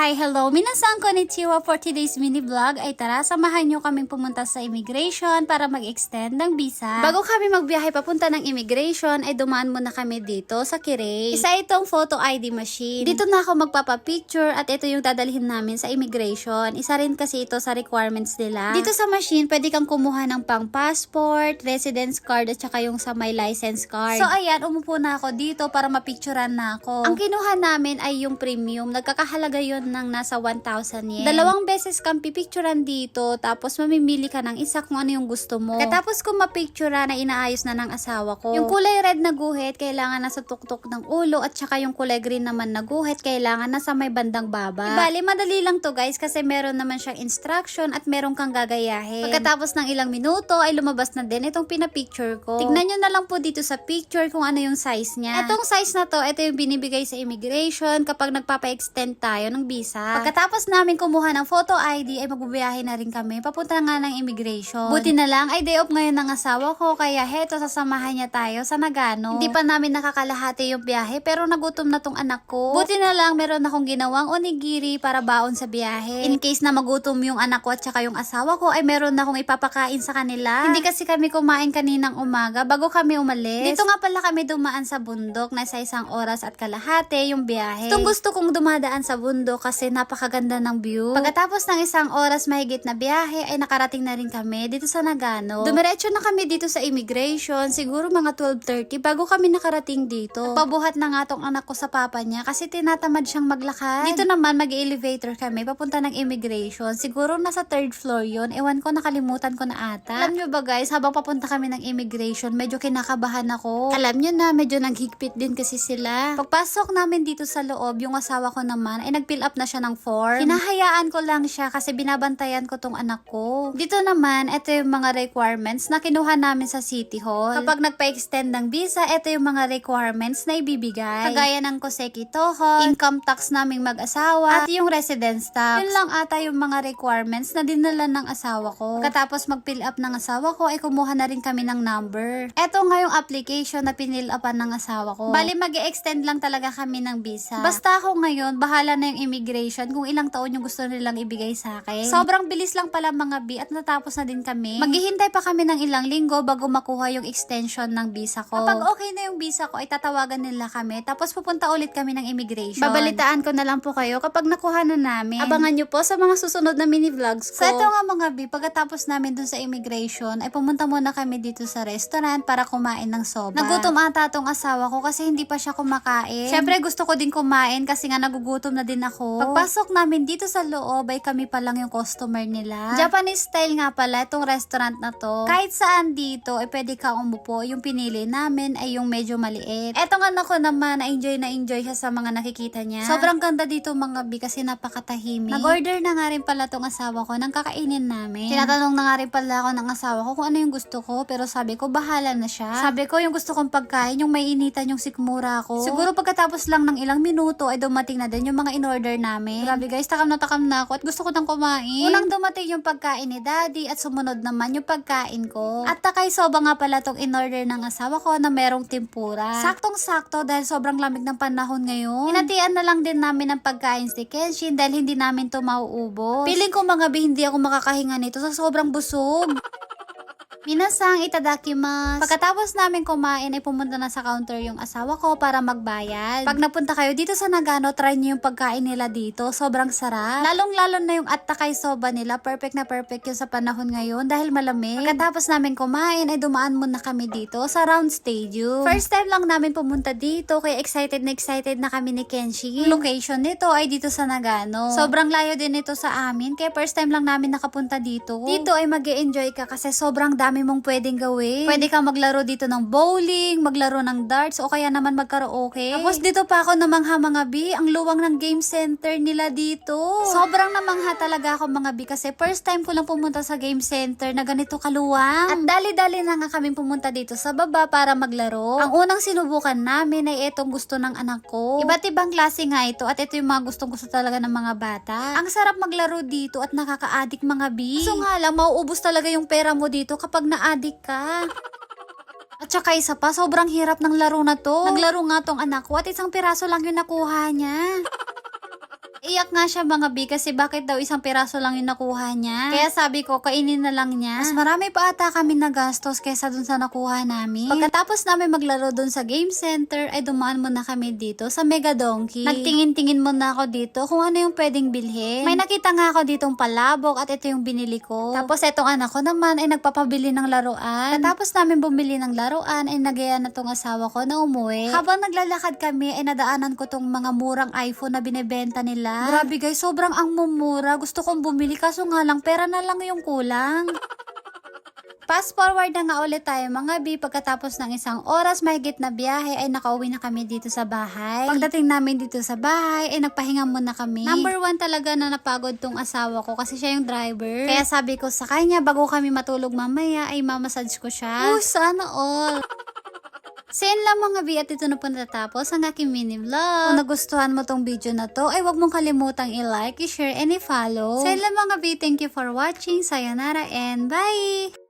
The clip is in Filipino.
Hi, hello! Minasan konnichiwa for today's mini vlog ay tara, samahan nyo kaming pumunta sa immigration para mag-extend ng visa. Bago kami magbiyahe papunta ng immigration, ay dumaan muna kami dito sa Kirei. Isa itong photo ID machine. Dito na ako magpapapicture at ito yung dadalhin namin sa immigration. Isa rin kasi ito sa requirements nila. Dito sa machine, pwede kang kumuha ng pang passport, residence card at saka yung sa my license card. So ayan, umupo na ako dito para mapicturean na ako. Ang kinuha namin ay yung premium. Nagkakahalaga yun ng nasa 1,000 yen. Dalawang beses kang pipicturean dito, tapos mamimili ka ng isa kung ano yung gusto mo. Katapos kung mapicturean na inaayos na ng asawa ko. Yung kulay red na guhit, kailangan nasa tuktok ng ulo, at saka yung kulay green naman na guhit, kailangan nasa may bandang baba. Bali, madali lang to guys, kasi meron naman siyang instruction at meron kang gagayahin. Pagkatapos ng ilang minuto, ay lumabas na din itong pinapicture ko. Tignan nyo na lang po dito sa picture kung ano yung size niya. Etong size na to, ito yung binibigay sa immigration kapag nagpapa-extend tayo ng visa. Pagkatapos namin kumuha ng photo ID, ay magbubiyahe na rin kami. Papunta nga ng immigration. Buti na lang, ay day off ngayon ng asawa ko, kaya heto, sasamahan niya tayo sa Nagano. Hindi pa namin nakakalahati yung biyahe, pero nagutom na tong anak ko. Buti na lang, meron akong ginawang onigiri para baon sa biyahe. In case na magutom yung anak ko at saka yung asawa ko, ay meron na akong ipapakain sa kanila. Hindi kasi kami kumain kaninang umaga bago kami umalis. Dito nga pala kami dumaan sa bundok na sa isang oras at kalahati yung biyahe. Itong gusto kong dumadaan sa bundok kasi napakaganda ng view. Pagkatapos ng isang oras mahigit na biyahe ay nakarating na rin kami dito sa Nagano. Dumiretso na kami dito sa immigration siguro mga 12.30 bago kami nakarating dito. Pabuhat na nga tong anak ko sa papa niya kasi tinatamad siyang maglakad. Dito naman mag-elevator kami papunta ng immigration. Siguro nasa third floor yon. Ewan ko nakalimutan ko na ata. Alam nyo ba guys, habang papunta kami ng immigration, medyo kinakabahan ako. Alam nyo na, medyo naghigpit din kasi sila. Pagpasok namin dito sa loob, yung asawa ko naman ay nag-fill up na siya ng form. Hinahayaan ko lang siya kasi binabantayan ko tong anak ko. Dito naman, ito yung mga requirements na kinuha namin sa City Hall. Kapag nagpa-extend ng visa, ito yung mga requirements na ibibigay. Kagaya ng Koseki Toho, income tax naming mag-asawa, at yung residence tax. Yun lang ata yung mga requirements na dinala ng asawa ko. Katapos mag-fill up ng asawa ko, ay kumuha na rin kami ng number. Ito nga yung application na pinil upan ng asawa ko. Bali, mag extend lang talaga kami ng visa. Basta ako ngayon, bahala na yung immigration kung ilang taon yung gusto nilang ibigay sa akin. Sobrang bilis lang pala mga B at natapos na din kami. Maghihintay pa kami ng ilang linggo bago makuha yung extension ng visa ko. Kapag okay na yung visa ko, ay tatawagan nila kami. Tapos pupunta ulit kami ng immigration. Babalitaan ko na lang po kayo kapag nakuha na namin. Abangan nyo po sa mga susunod na mini vlogs ko. So ito nga mga B, pagkatapos namin dun sa immigration, ay pumunta muna kami dito sa restaurant para kumain ng soba. Nagutom ata tong asawa ko kasi hindi pa siya kumakain. Syempre gusto ko din kumain kasi nga nagugutom na din ako. Pagpasok namin dito sa loob ay kami pa lang yung customer nila. Japanese style nga pala itong restaurant na to. Kahit saan dito ay pwede ka umupo. Yung pinili namin ay yung medyo maliit. Etong anak ko naman na enjoy na enjoy siya sa mga nakikita niya. Sobrang ganda dito mga bi kasi napakatahimik. Nag-order na nga rin pala tong asawa ko ng kakainin namin. Tinatanong na nga rin pala ako ng asawa ko kung ano yung gusto ko pero sabi ko bahala na siya. Sabi ko yung gusto kong pagkain yung may initan yung sikmura ko. Siguro pagkatapos lang ng ilang minuto ay dumating na din yung mga in-order namin. Grabe guys, takam na takam na ako at gusto ko nang kumain. Unang dumating yung pagkain ni daddy at sumunod naman yung pagkain ko. At takay soba nga pala tong in-order ng asawa ko na merong tempura. Saktong-sakto dahil sobrang lamig ng panahon ngayon. Hinatian na lang din namin ng pagkain si Kenshin dahil hindi namin to mauubos. Piling ko mga bi, hindi ako makakahinga nito sa sobrang busog. Minasang itadakimasu. Pagkatapos namin kumain ay pumunta na sa counter yung asawa ko para magbayad. Pag napunta kayo dito sa Nagano, try niyo yung pagkain nila dito. Sobrang sarap. Lalong-lalo na yung attakay soba nila. Perfect na perfect yung sa panahon ngayon dahil malamig. Pagkatapos namin kumain ay dumaan muna kami dito sa Round Stadium. First time lang namin pumunta dito kaya excited na excited na kami ni Kenshi. Yung location nito ay dito sa Nagano. Sobrang layo din ito sa amin kaya first time lang namin nakapunta dito. Dito ay mag enjoy ka kasi sobrang dami mong pwedeng gawin. Pwede kang maglaro dito ng bowling, maglaro ng darts, o kaya naman magkaraoke. Tapos dito pa ako namangha mga bi, ang luwang ng game center nila dito. Sobrang namangha talaga ako mga bi kasi first time ko lang pumunta sa game center na ganito kaluwang. At dali-dali na nga kaming pumunta dito sa baba para maglaro. Ang unang sinubukan namin ay itong gusto ng anak ko. Iba't ibang klase nga ito at ito yung mga gustong gusto talaga ng mga bata. Ang sarap maglaro dito at nakaka-addict mga bi. So nga lang, mauubos talaga yung pera mo dito kapag na-addict ka. At saka isa pa, sobrang hirap ng laro na to. Naglaro nga tong anak ko at isang piraso lang yung nakuha niya. Nag-iyak nga siya mga bi kasi bakit daw isang piraso lang yung nakuha niya. Kaya sabi ko, kainin na lang niya. Mas marami pa ata kami nagastos kesa dun sa nakuha namin. Pagkatapos namin maglaro dun sa game center, ay dumaan muna kami dito sa Mega Donkey. Nagtingin-tingin muna ako dito kung ano yung pwedeng bilhin. May nakita nga ako ditong palabok at ito yung binili ko. Tapos etong anak ko naman ay nagpapabili ng laruan. Tapos namin bumili ng laruan ay nagaya na tong asawa ko na umuwi. Habang naglalakad kami ay nadaanan ko tong mga murang iPhone na binebenta nila. Grabe guys, sobrang ang mumura. Gusto kong bumili kaso nga lang pera na lang yung kulang. Fast forward na nga ulit tayo mga bi, pagkatapos ng isang oras mahigit na biyahe ay nakauwi na kami dito sa bahay. Pagdating namin dito sa bahay ay nagpahinga muna kami. Number one talaga na napagod tong asawa ko kasi siya yung driver. Kaya sabi ko sa kanya bago kami matulog mamaya ay mamasage ko siya. Oh, sana all. So yun lang mga bi at ito na po natatapos ang aking mini vlog. Kung nagustuhan mo tong video na to ay huwag mong kalimutang i-like, i-share, and i-follow. So yun lang mga bi, thank you for watching. Sayonara and bye!